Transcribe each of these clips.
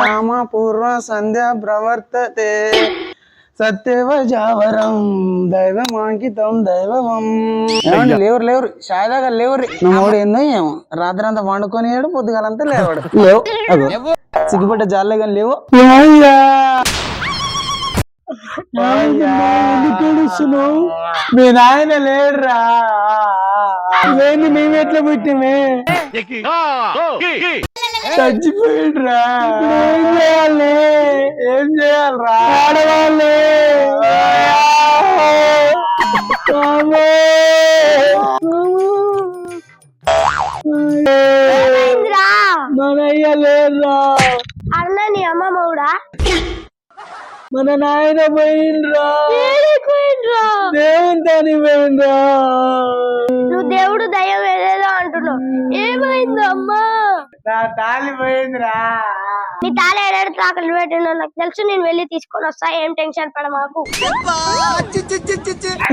రామ పూర్వ సంధ్య ప్రవర్తతే. సత్యవజావరం దైవమాంకితం దైవవం ఏమండి లేవరు లేవరు షాయదాగా లేవరు. నువ్వు ఏందో ఏమో రాత్రి అంతా వండుకొని ఏడు పొద్దుగాలంతా లేవాడు. లేవు. సిగ్గుపడ్డ జాలే కానీ లేవు. మీ నాయన లేడురా. లేని మేము ఎట్లా పుట్టిమే చచ్చిపోయిడ్రా. ఏం చేయాలి? ఏం చేయాలరా? ఆడవాళ్ళే. మన అయ్య లేదురా. అన్న నీ అమ్మ మౌడా మన నాయన పోయిండ్రా. దేవుని తని పోయిండ్రా. నువ్వు దేవుడు దయ్యం నా తాలి పోయిందిరా. నీ తాళ ఏడాడు తాకలు పెట్టినా నాకు తెలుసు నేను వెళ్ళి తీసుకొని వస్తా ఏం టెన్షన్ పడ మాకు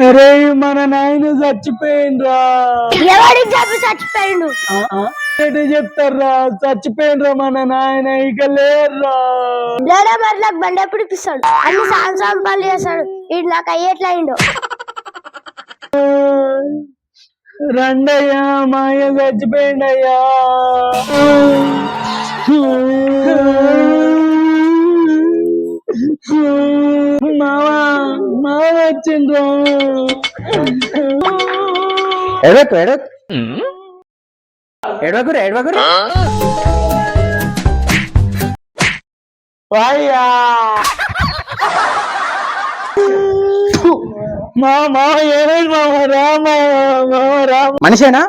అరే మన నాయన చచ్చిపోయిండ్రా. ఎవడికి చెప్పి చచ్చిపోయిండు? ఏంటి చెప్తారా చచ్చిపోయిండ్రా మన నాయన ఇక లేరురా. లేడా మరి నాకు బండి ఎప్పుడు ఇప్పిస్తాడు? అన్ని సాయం పనులు చేస్తాడు. ఇది నాకు అయ్యేట్లా అయిండు. రండయ్యా మాయ చచ్చిపోయిండయ్యా. మావ వచ్చిండ్రా ఎడకు ఎడకు. ఎడవకురు ఎడవకురు. వాయ్యా మా మామ ఏమైంది? మామ రామ మామ రామ. మనిషేనా?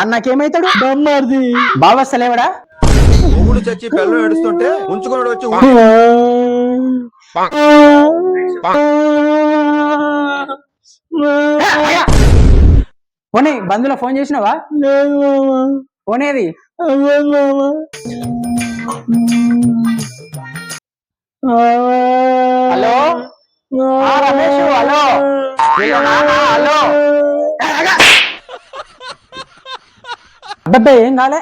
అన్నకేమైతాడు? బొమ్మది బాబా వస్తలేవడా మొగుడు చచ్చి పిల్లలు ఏడుస్తుంటే ఉంచుకున్నాడు వచ్చి పోనీ బంధువుల ఫోన్ చేసినావా? లేదు పోనేది. హలో? రమేష్ హలో. హలో అబ్బాయి ఏం కాలే?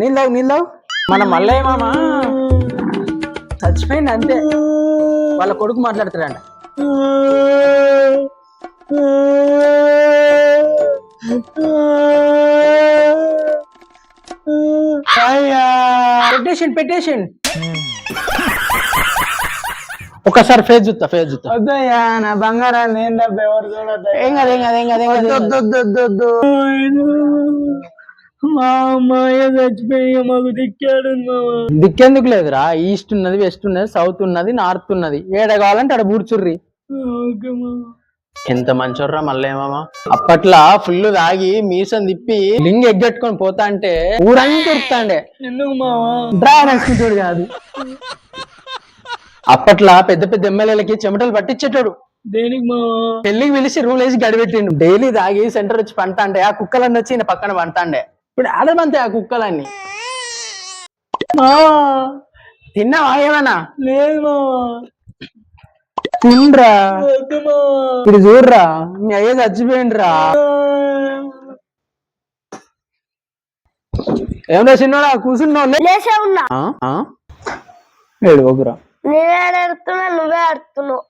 నీళ్ళు నీళ్ళవు మన మల్లయ్య మామ చచ్చిపోయింది అంతే. వాళ్ళ కొడుకు మాట్లాడుతాడంట పెట్టేషన్ పెట్టేషన్ ఒకసారి ఫేజ్ చూస్తా ఫేజ్ చూస్తా వద్దయ్యా నా బంగారాన్ని ఏం డబ్బు ఎవరు చూడద్దు ఏం కాదు ఏం కాదు ఏం కాదు మా అమ్మాయి చచ్చిపోయి మాకు దిక్కాడు దిక్కెందుకు లేదురా ఈస్ట్ ఉన్నది వెస్ట్ ఉన్నది సౌత్ ఉన్నది నార్త్ ఉన్నది. ఏడ కావాలంటే ఆడ బూడ్చుర్రి ఎంత మంచోర్రా మళ్ళేమామ అప్పట్లో ఫుల్ తాగి మీసం తిప్పి లింగ్ ఎగ్గట్టుకొని పోతా అంటే ఊరంతా ఉరుకుతాండే. ఎందుకు మావా డ్రా నడుచుకుంటాడు కాదు. అప్పట్లో పెద్ద పెద్ద ఎమ్మెల్యేలకి చెమటలు పట్టించేటోడు. దేనికి మావా పెళ్ళికి పిలిచి రూమ్ వేసి గడిపెట్టిండు డైలీ తాగి సెంటర్ వచ్చి పంటాండే. ఆ కుక్కలన్నీ వచ్చి ఈయన పక్కన పంటాండే. ఇప్పుడు ఆడమంతే ఆ కుక్కలన్నీ. మావా తిన్నావా ఏమన్నా? లేదు మావా మావా ఇప్పుడు చూడరా. మీ అయ్య చచ్చిపోయిండ్రా. ఏమన్నా చిన్నోడా? కూర్చున్నావు లేసే ఉన్నా. ఏడు ఒకరా నేనే నువ్వే అడుగుతున్నావు